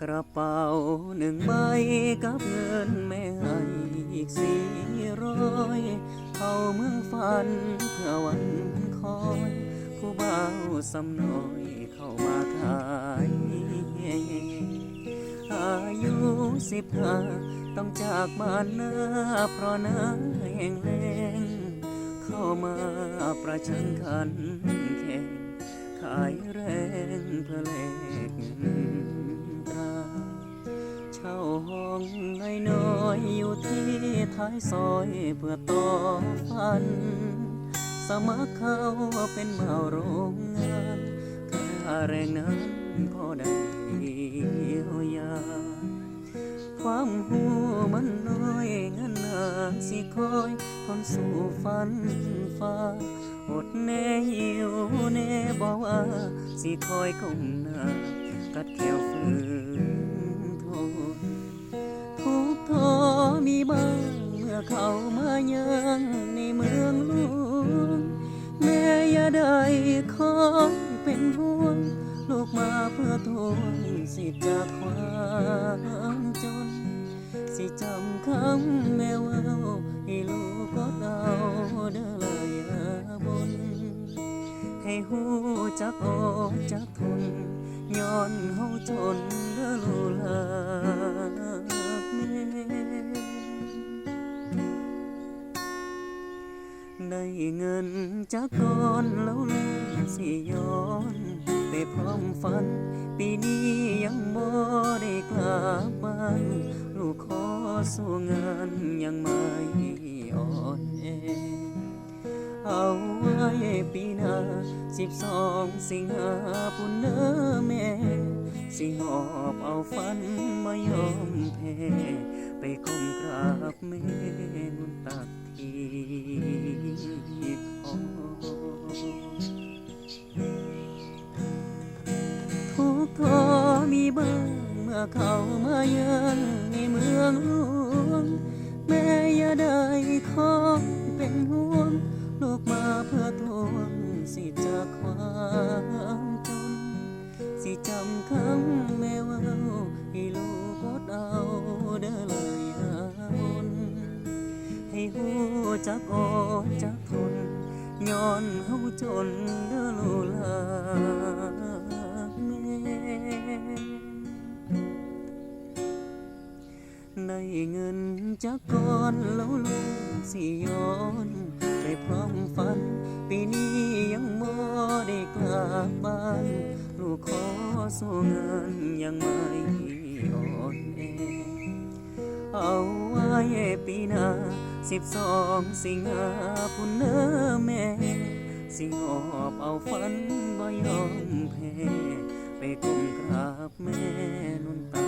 กระเป๋าหนึ่งใบกับเงินแม่ให้อีกสี่ร้อยเข้าเมืองฝันเพื่อวันคอยผู้บ่าสำน้อยเข้ามาขายอายุสิบห้าต้องจากบ้านนาเพราะน้ำแห้งแล้งเข้ามาประชันขันแข่ง ขายแรงเพื่อแลกเงินตราเช่าห้องน้อยๆอยู่ที่ท้ายซอยเพื่อต่อฟัน สมัครเข้าเป็นเมาโรงงานค่าแรงนั้นพอได้เยียวยาความหูมันน้อยเงินหาสิคอยทนสู่ฝันฟ้าอดแน่หิว บอกว่าสิคอยก้มหน้ากัดแขวฝืนทนทุกทอมีบ้างเมื่อเขามายังในเมืองหลวงแม่อย่าได้คอยเป็นห่วงลูกมาเพื่อทวงสิจากความจน สิจำคำแม่ว่าให้ลูกก็เอ ให้หูจักอดจักทนย้อนเฮาจนเด้อลูกลานแม่ได้เงินจากก่อนแล้วลืมสิย้อนไปพร้อมฝัน ปีนี้ยังบ่ได้กลับบ้านลูกขอสู้งานยังไม่อ่อนแอ เอาไว้ปีหน้าสิบสองสิงหาปุ่นเน้อแม่ สิหอบเอาฝันมายอมแพ้ไปก้มกราบแม่นุตักทีคอทุกทอมีบ้างเมื่อเขามาเยือนในเมืองหลวงแม่อย่าได้คอเป็นห่วง ลูกมาเพื่อทวงสิจากความจน สิจำคำแม่เว่าให้ลูกกดเอาเด้อเลยอาบนให้หูจักอดจักทนย้อนเฮาจนเด้อลูกลานแม่ได้เงินจากก่อนแล้วลูกสิย้อน กบ้าน ลูกขอสู้เงินยังไม่อ่อนแอเอาไว้ปีหน้าสิบสองสิงหาพุ่นเน้อแม่ สิหอบเอาฝันบ่ยอมแพ้ไปก้มกราบแม่นุนตา